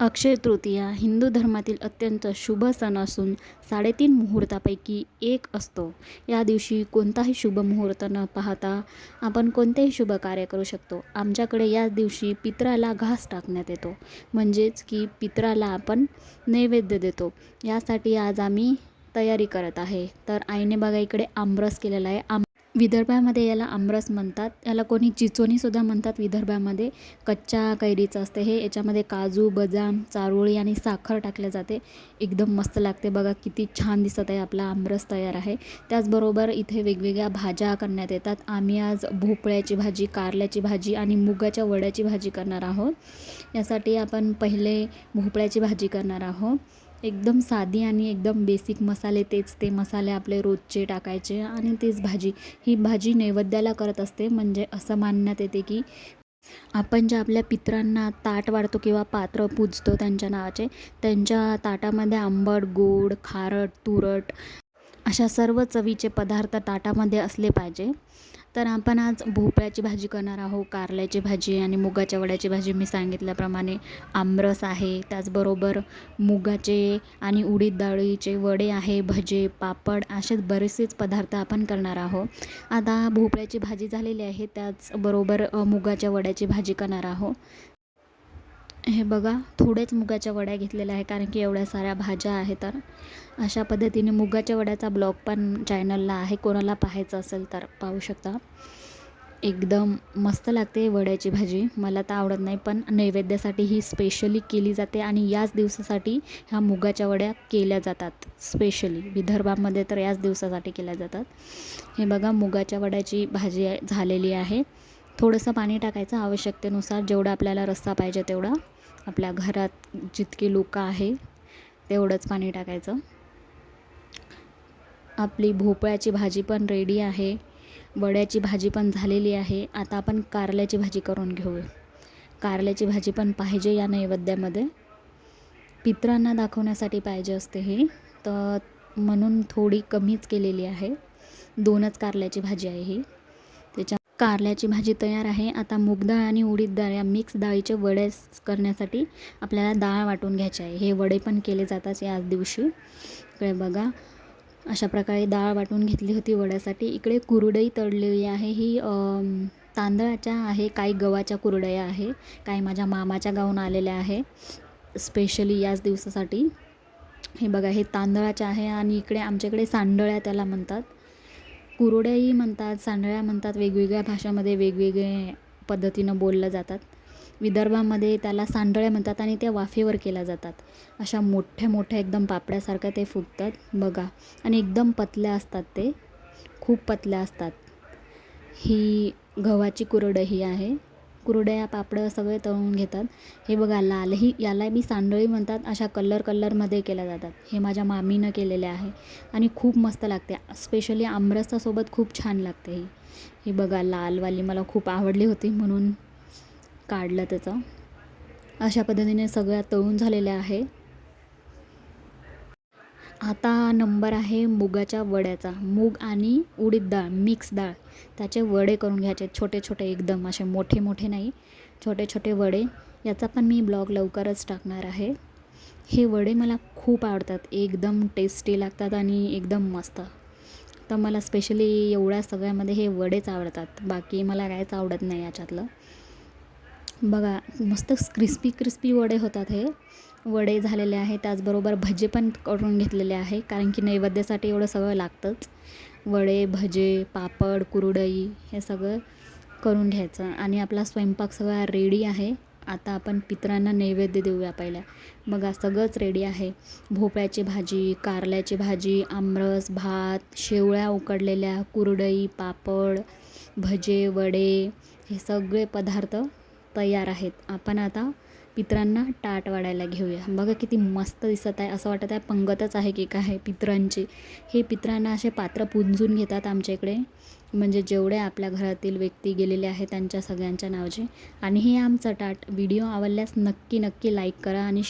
अक्षय तृतीया हिंदू धर्मातील अत्यंत शुभ सण असून साडेतीन मुहूर्तापैकी एक असतो. या दिवशी कोणताही शुभ मुहूर्त न पाहता आपण कोणतेही शुभ कार्य करू शकतो. आमच्याकडे या दिवशी पित्राला घास टाकण्यात येतो. म्हणजेच की पित्राला आपण नैवेद्य देतो. यासाठी आज आम्ही तयारी करत आहे. तर आईने बघा इकडे आमरस केलेला आहे. आम विदर्भामध्ये याला आमरस म्हणतात. याला कोणी चिचोणीसुद्धा म्हणतात विदर्भामध्ये. कच्च्या कैरीचं असते हे. याच्यामध्ये काजू बदाम चारोळी आणि साखर टाकल्या जाते. एकदम मस्त लागते. बघा किती छान दिसत आहे. आपला आमरस तयार आहे. त्याचबरोबर इथे वेगवेगळ्या भाज्या करण्यात येतात. आम्ही आज भोपळ्याची भाजी कारल्याची भाजी आणि मुगाच्या वड्याची भाजी करणार आहोत. यासाठी आपण पहिले भोपळ्याची भाजी करणार आहोत. एकदम साधी आणि एकदम बेसिक मसाले तेच ते मसाले आपले रोजचे टाकायचे आणि तेच भाजी. ही भाजी नैवेद्याला करत असते. म्हणजे असं मानण्यात येते की आपण ज्या आपल्या पितरांना ताट वाढतो किंवा पात्र पूजतो त्यांच्या नावाचे त्यांच्या ताटामध्ये आंबट गोड खारट तुरट अशा सर्व चवीचे पदार्थ ताटामध्ये असले पाहिजे. तर आपण आज भोपळ्याची भाजी करणार आहोत कारल्याची भाजी आणि मुगाच्या वड्याची भाजी. मी सांगितल्याप्रमाणे आमरस आहे त्याचबरोबर मुगाचे आणि उडीद डाळीचे वडे आहे भजे पापड असे बरेचसेच पदार्थ आपण करणार आहोत. आता भोपळ्याची भाजी झालेली आहे त्याचबरोबर मुगाच्या वड्याची भाजी करणार आहोत. हे बघा थोडेच मुगाच्या वड्या घेतलेल्या आहे कारण की एवढ्या साऱ्या भाज्या आहेत तर. अशा पद्धतीने मुगाच्या वड्याचा ब्लॉग पण चॅनलला आहे कोणाला पाहायचं असेल तर पाहू शकता. एकदम मस्त लागते वड्याची भाजी मला तर आवडत नाही पण नैवेद्यासाठी ही स्पेशली केली जाते आणि याच दिवसासाठी ह्या मुगाच्या वड्या केल्या जातात स्पेशली विदर्भामध्ये तर याच दिवसासाठी केल्या जातात. हे बघा मुगाच्या वड्याची भाजी झालेली आहे. थोडंसं पाणी टाकायचं आवश्यकतेनुसार जेवढा आपल्याला रस्सा पाहिजे तेवढा. आपल्या घरात जितकी लोक आहे तेवढंच पाणी टाकायचं. आपली भोपळ्याची भाजी पण रेडी आहे. वड्याची भाजी पण झालेली आहे. आता आपण कारल्याची भाजी करून घेऊ कारल्याची भाजी पण पाहिजे या नैवेद्यामध्ये. पित्रांना दाखवण्यासाठी पाहिजे असते ही. तर म्हणून थोडी कमीच केलेली आहे. दोनच कारल्याची भाजी आहे ही. कारल्याची भाजी तयार आहे. आता मूग डाळ आणि उडीद डाळ या मिक्स डाळीचे वडे करण्यासाठी आपल्याला डाळ वाटून घ्यायची आहे. हे वडे पण केले जातात याच दिवशी. इकडे बघा. अशा प्रकारे डाळ वाटून घेतली होती वड्यासाठी. इकडे कुरडई तळलेली आहे. ही तांदळाच्या आहे काही गव्हाच्या कुरडया आहे काही माझ्या मामाच्या गावून आलेल्या आहे स्पेशली याच दिवसासाठी. हे बघा हे तांदळाच्या आहे आणि इकडे आमच्याकडे सांडळ्या त्याला म्हणतात. कुरोड्याही म्हणतात सांडळ्या म्हणतात वेगवेगळ्या भाषामध्ये वेगवेगळे पद्धतीनं बोललं जातात. विदर्भामध्ये त्याला सांडळ्या म्हणतात आणि त्या वाफेवर केल्या जातात. अशा मोठ्या मोठ्या एकदम पापड्यासारख्या ते फुगतात बघा. आणि एकदम पतल्या असतात ते. खूप पतल्या असतात. ही गव्हाची कुरडई ही आहे. कुरड्या पापडं सगळे तळून घेतात. हे बघा लालही याला बी सांडळी म्हणतात. अशा कलर कलरमध्ये केल्या जातात. हे माझ्या मामीनं केलेले आहे आणि खूप मस्त लागते. स्पेशली आमरसासोबत खूप छान लागते ही. हे बघा लालवाली मला खूप आवडली होती म्हणून काढलं त्याचं. अशा पद्धतीने सगळ्या तळून झालेल्या आहे. आता नंबर आहे मुगाच्या वड्याचा. मूग आणि उडीद डाळ मिक्स डाळ. त्याचे वडे करून घ्यायचे छोटे छोटे एकदम असे मोठे मोठे नाही छोटे छोटे वडे. याचा पण मी ब्लॉग लवकरच टाकणार आहे. हे वडे मला खूप आवडतात एकदम टेस्टी लागतात आणि एकदम मस्त. तर मला स्पेशली एवढ्या सगळ्यामध्ये हे वडेच आवडतात बाकी मला काहीच आवडत नाही याच्यातलं. बघा मस्त क्रिस्पी क्रिस्पी वडे होतात हे. वडे झालेले आहे त्याचबरोबर भजे पण करून घेतलेले आहे कारण की नैवेद्यासाठी एवढं सगळं लागतंच. वडे भजे पापड कुरडई हे सगळं करून घ्यायचं. आणि आपला स्वयंपाक सगळा रेडी आहे. आता आपण पितरांना नैवेद्य देऊया पहिल्या. बघा सगळंच रेडी आहे. भोपळ्याची भाजी कारल्याची भाजी आमरस भात शेवळ्या उकडलेल्या कुरडई पापड भजे वडे हे सगळे पदार्थ तयार आहेत. आपण आता पितरांना टाट वाढायला घेऊया. बघा किती मस्त दिसत आहे. असं वाटत आहे पंगतच आहे की काय पित्रांची. हे पितरांना असे पात्र पुंजून घेतात आमच्या इकडे. म्हणजे जेवढे आपल्या घरातील व्यक्ती गेलेले आहेत त्यांच्या सगळ्यांच्या नावाचे. आणि हे आमचं टाट. व्हिडिओ आवडल्यास नक्की नक्की लाईक करा आणि